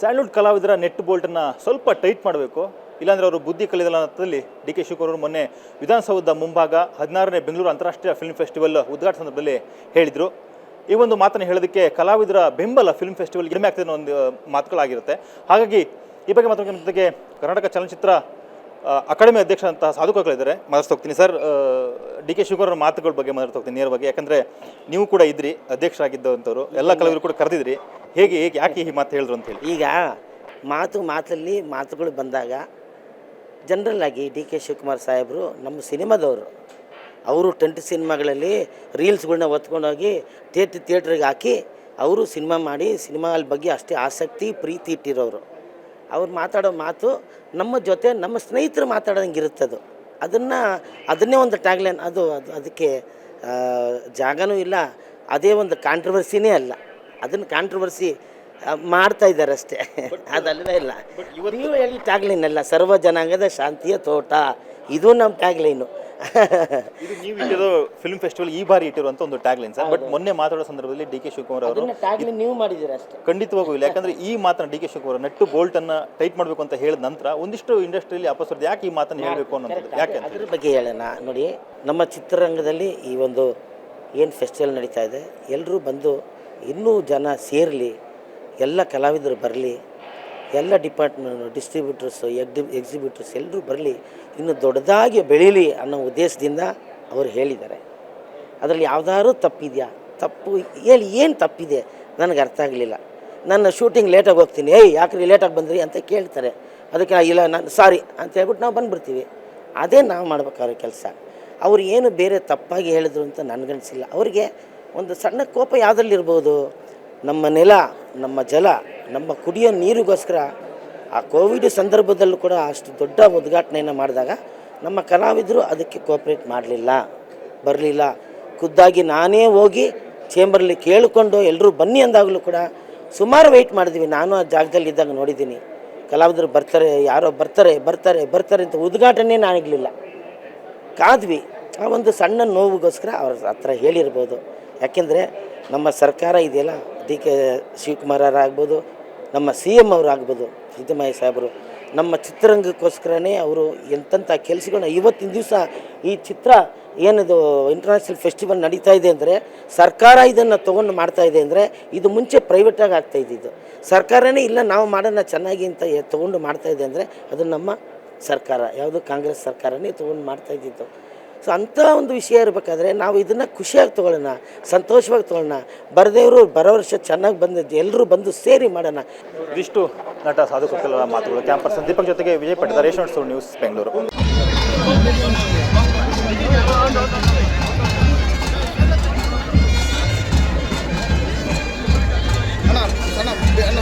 Sandalwood ಕಲಾವಿದರ net ಬೋಲ್ಟನ್ನು ಸ್ವಲ್ಪ tight ಮಾಡಬೇಕು. ಇಲ್ಲಾಂದರೆ ಅವರು ಬುದ್ಧಿ ಕಲಿಯಲ್ಲ ಅನ್ನೋದ್ರಲ್ಲಿ ಡಿ ಕೆ ಶಿವಕುಮಾರ್ ಅವರು ಮೊನ್ನೆ ವಿಧಾನಸೌಧದ ಮುಂಭಾಗ ಹದಿನಾರನೇ ಬೆಂಗಳೂರು ಅಂತಾರಾಷ್ಟ್ರೀಯ ಫಿಲ್ಮ್ ಫೆಸ್ಟಿವಲ್ ಉದ್ಘಾಟನೆ ಸಂದರ್ಭದಲ್ಲಿ ಹೇಳಿದರು. ಈ ಒಂದು ಮಾತನ್ನು ಹೇಳೋದಕ್ಕೆ ಕಲಾವಿದರ ಬೆಂಬಲ ಫಿಲ್ಮ್ ಫೆಸ್ಟಿವಲ್ ಕಡಿಮೆ ಆಗ್ತದೆ ಅನ್ನೋ ಒಂದು ಮಾತುಗಳಾಗಿರುತ್ತೆ. ಹಾಗಾಗಿ ಈ ಬಗ್ಗೆ ಮಾತಾಡೋದ್ರ ಜೊತೆಗೆ ಕರ್ನಾಟಕ ಚಲನಚಿತ್ರ ಅಕಾಡೆಮಿ ಅಧ್ಯಕ್ಷ ಅಂತ ಸಾಧುಗಳಿದ್ದಾರೆ ಮಾತಾಡ್ತಾ ಹೋಗ್ತೀನಿ ಸರ್. ಡಿ ಕೆ ಶಿವಕುಮಾರ್ ಅವರ ಮಾತುಗಳ ಬಗ್ಗೆ ಮಾತಾಡ್ತಾ ಹೋಗ್ತೀನಿ ನೇರವಾಗಿ. ಯಾಕಂದರೆ ನೀವು ಕೂಡ ಇದ್ರಿ ಅಧ್ಯಕ್ಷರಾಗಿದ್ದಂಥವ್ರು ಎಲ್ಲ ಕಲಾವಿದರು ಕೂಡ ಕರೆದಿದ್ರಿ. ಹೇಗೆ ಹೇಗೆ, ಯಾಕೆ ಈ ಮಾತು ಹೇಳಿದ್ರು ಅಂತ ಹೇಳಿ. ಈಗ ಮಾತು, ಮಾತಲ್ಲಿ ಮಾತುಗಳು ಬಂದಾಗ ಜನರಲ್ ಆಗಿ ಡಿ ಕೆ ಶಿವಕುಮಾರ್ ಸಾಹೇಬರು ನಮ್ಮ ಸಿನಿಮಾದವರು. ಅವರು ಟೆಂಟ್ ಸಿನಿಮಾಗಳಲ್ಲಿ ರೀಲ್ಸ್ಗಳನ್ನ ಹೊತ್ಕೊಂಡೋಗಿ ಥಿಯೇಟ್ರ್, ಥಿಯೇಟ್ರಿಗೆ ಹಾಕಿ ಅವರು ಸಿನಿಮಾ ಮಾಡಿ ಸಿನಿಮಾಲ್ ಬಗ್ಗೆ ಅಷ್ಟೇ ಆಸಕ್ತಿ, ಪ್ರೀತಿ ಇಟ್ಟಿರೋರು. ಅವ್ರು ಮಾತಾಡೋ ಮಾತು ನಮ್ಮ ಜೊತೆ ನಮ್ಮ ಸ್ನೇಹಿತರು ಮಾತಾಡೋಂಗೆ ಇರುತ್ತದು. ಅದನ್ನು, ಅದನ್ನೇ ಒಂದು ಟ್ಯಾಗ್ಲೈನ್, ಅದು ಅದು ಅದಕ್ಕೆ ಜಾಗನೂ ಇಲ್ಲ, ಅದೇ ಒಂದು ಕಾಂಟ್ರವರ್ಸಿನೇ ಅಲ್ಲ. ಅದನ್ನು ಕಾಂಟ್ರವರ್ಸಿ ಮಾಡ್ತಾ ಇದ್ದಾರೆ ಅಷ್ಟೇ. ಅದಲ್ಲವೇ ಇಲ್ಲ. ನೀವು ಹೇಳಿ ಟ್ಯಾಗ್ಲೈನ್ ಅಲ್ಲ ಸರ್ವ ಜನಾಂಗದ ಶಾಂತಿಯ ತೋಟ. ಇದು ನಮ್ಮ ಟ್ಯಾಗ್ಲೈನು ಇದು ನೀವು ಇಟ್ಟಿರೋ ಫಿಲ್ಮ್ ಫೆಸ್ಟಿವಲ್ ಈ ಬಾರಿ ಇಟ್ಟಿರುವಂತ ಒಂದು ಟ್ಯಾಗ್ಲೈನ್ ಸರ್. ಬಟ್ ಮೊನ್ನೆ ಮಾತಾಡೋ ಸಂದರ್ಭದಲ್ಲಿ ಡಿ ಕೆ ಶಿವಕುಮಾರ್ ಅವರು ಟ್ಯಾಗ್ಲೈನ್ ನೀವು ಮಾಡಿದ್ದೀರ ಅಷ್ಟೇ? ಖಂಡಿತವಾಗೂ ಇಲ್ಲ. ಯಾಕಂದ್ರೆ ಈ ಮಾತನ್ನ ಡಿ ಕೆ ಶಿವಕುಮಾರ್ ನೆಟ್ಟು ಬೋಲ್ಟ್ ಅನ್ನ ಟೈಟ್ ಮಾಡಬೇಕು ಅಂತ ಹೇಳಿದ ನಂತರ ಒಂದಿಷ್ಟು ಇಂಡಸ್ಟ್ರಿಯಲ್ಲಿ ಅಪಸ್ವರ್ಧ ಯಾಕೆ ಈ ಮಾತನ್ನ ಹೇಳಬೇಕು ಅನ್ನೋದು ಯಾಕೆ ಅದ್ರ ಬಗ್ಗೆ ಹೇಳೋಣ. ನೋಡಿ ನಮ್ಮ ಚಿತ್ರರಂಗದಲ್ಲಿ ಈ ಒಂದು ಏನು ಫೆಸ್ಟಿವಲ್ ನಡೀತಾ ಇದೆ ಎಲ್ಲರೂ ಬಂದು ಇನ್ನೂ ಜನ ಸೇರಲಿ, ಎಲ್ಲ ಕಲಾವಿದರು ಬರಲಿ, ಎಲ್ಲ ಡಿಪಾರ್ಟ್ಮೆಂಟ್, ಡಿಸ್ಟ್ರಿಬ್ಯೂಟರ್ಸು ಎಗ್ಡಿ ಎಕ್ಸಿಬ್ಯೂಟರ್ಸ್ ಎಲ್ಲರೂ ಬರಲಿ, ಇನ್ನು ದೊಡ್ಡದಾಗಿ ಬೆಳೀಲಿ ಅನ್ನೋ ಉದ್ದೇಶದಿಂದ ಅವರು ಹೇಳಿದ್ದಾರೆ. ಅದರಲ್ಲಿ ಯಾವ್ದಾದ್ರು ತಪ್ಪಿದೆಯಾ? ತಪ್ಪು, ಹೇಳಿ, ಏನು ತಪ್ಪಿದೆ? ನನಗೆ ಅರ್ಥ ಆಗಲಿಲ್ಲ. ನನ್ನ ಶೂಟಿಂಗ್ ಲೇಟಾಗಿ ಹೋಗ್ತೀನಿ. ಏಯ್, ಯಾಕ್ರಿ ಲೇಟಾಗಿ ಬಂದ್ರಿ ಅಂತ ಕೇಳ್ತಾರೆ. ಅದಕ್ಕೆ ಇಲ್ಲ ನಾನು ಸಾರಿ ಅಂತ ಹೇಳ್ಬಿಟ್ಟು ನಾವು ಬಂದುಬಿಡ್ತೀವಿ. ಅದೇ ನಾವು ಮಾಡ್ಬೇಕಾದ್ರೆ ಕೆಲಸ. ಅವ್ರು ಏನು ಬೇರೆ ತಪ್ಪಾಗಿ ಹೇಳಿದ್ರು ಅಂತ ನನಗನ್ಸಿಲ್ಲ. ಅವರಿಗೆ ಒಂದು ಸಣ್ಣ ಕೋಪ ಯಾವುದರಲ್ಲಿರ್ಬೋದು ನಮ್ಮ ನೆಲ, ನಮ್ಮ ಜಲ, ನಮ್ಮ ಕುಡಿಯೋ ನೀರಿಗೋಸ್ಕರ ಆ ಕೋವಿಡ್ ಸಂದರ್ಭದಲ್ಲೂ ಕೂಡ ಅಷ್ಟು ದೊಡ್ಡ ಉದ್ಘಾಟನೆಯನ್ನು ಮಾಡಿದಾಗ ನಮ್ಮ ಕಲಾವಿದರು ಅದಕ್ಕೆ ಕೋಪ್ರೇಟ್ ಮಾಡಲಿಲ್ಲ, ಬರಲಿಲ್ಲ. ಖುದ್ದಾಗಿ ನಾನೇ ಹೋಗಿ ಚೇಂಬರಲ್ಲಿ ಕೇಳಿಕೊಂಡು ಎಲ್ಲರೂ ಬನ್ನಿ ಅಂದಾಗಲೂ ಕೂಡ ಸುಮಾರು ವೆಯ್ಟ್ ಮಾಡಿದ್ವಿ. ನಾನು ಆ ಜಾಗದಲ್ಲಿ ಇದ್ದಾಗ ನೋಡಿದ್ದೀನಿ. ಕಲಾವಿದರು ಬರ್ತಾರೆ, ಯಾರೋ ಬರ್ತಾರೆ ಬರ್ತಾರೆ ಬರ್ತಾರೆ ಅಂತ ಉದ್ಘಾಟನೆ ನಾನಿಗಲಿಲ್ಲ. ಕಾದ್ವಿ. ಆ ಒಂದು ಸಣ್ಣ ನೋವಿಗೋಸ್ಕರ ಅವ್ರ ಹತ್ರ ಹೇಳಿರ್ಬೋದು. ಯಾಕೆಂದರೆ ನಮ್ಮ ಸರ್ಕಾರ ಇದೆಯಲ್ಲ ಡಿ ಕೆ ಶಿವಕುಮಾರ್ ಆಗ್ಬೋದು, ನಮ್ಮ ಸಿ ಎಂ ಅವರು ಆಗ್ಬೋದು, ಸಿದ್ದರಾಮಯ್ಯ ಸಾಹೇಬರು. ನಮ್ಮ ಚಿತ್ರರಂಗಕ್ಕೋಸ್ಕರನೇ ಅವರು ಎಂತೆಂಥ ಕೆಲಸಗಳನ್ನ ಇವತ್ತಿನ ದಿವಸ ಈ ಚಿತ್ರ ಏನಿದು ಇಂಟರ್ನ್ಯಾಷನಲ್ ಫೆಸ್ಟಿವಲ್ ನಡೀತಾ ಇದೆ ಅಂದರೆ ಸರ್ಕಾರ ಇದನ್ನು ತೊಗೊಂಡು ಮಾಡ್ತಾ ಇದೆ ಅಂದರೆ ಇದು ಮುಂಚೆ ಪ್ರೈವೇಟಾಗಿ ಆಗ್ತಾ ಇದ್ದಿದ್ದು. ಸರ್ಕಾರನೇ ಇಲ್ಲ, ನಾವು ಮಾಡೋಣ ಚೆನ್ನಾಗಿ ಅಂತ ತೊಗೊಂಡು ಮಾಡ್ತಾ ಇದೆ ಅಂದರೆ ಅದು ನಮ್ಮ ಸರ್ಕಾರ, ಯಾವುದು ಕಾಂಗ್ರೆಸ್ ಸರ್ಕಾರನೇ ತೊಗೊಂಡು ಮಾಡ್ತಾ ಇದ್ದಿದ್ದು. ಸೊ ಅಂಥ ಒಂದು ವಿಷಯ ಇರಬೇಕಾದ್ರೆ ನಾವು ಇದನ್ನು ಖುಷಿಯಾಗಿ ತೊಗೊಳ್ಳೋಣ ಸಂತೋಷವಾಗಿ ತೊಗೊಳ್ಳೋಣ. ಬರದೇವರು ಬರೋ ವರ್ಷ ಚೆನ್ನಾಗಿ ಬಂದಿದ್ದು ಎಲ್ಲರೂ ಬಂದು ಸೇರಿ ಮಾಡೋಣ. ಇದಿಷ್ಟು ನಟ ಸಾಧು ಕೊಕ್ಕಲ ಮಾತುಗಳು. ಕ್ಯಾಂಪಸ್ ದೀಪಕ್ ಜೊತೆಗೆ ವಿಜಯ್ ಪಟ್ಟದ ರೇಷನ್ ಸೂರ್ ನ್ಯೂಸ್ ಬೆಂಗಳೂರು. ಅಣ್ಣ ಅಣ್ಣ.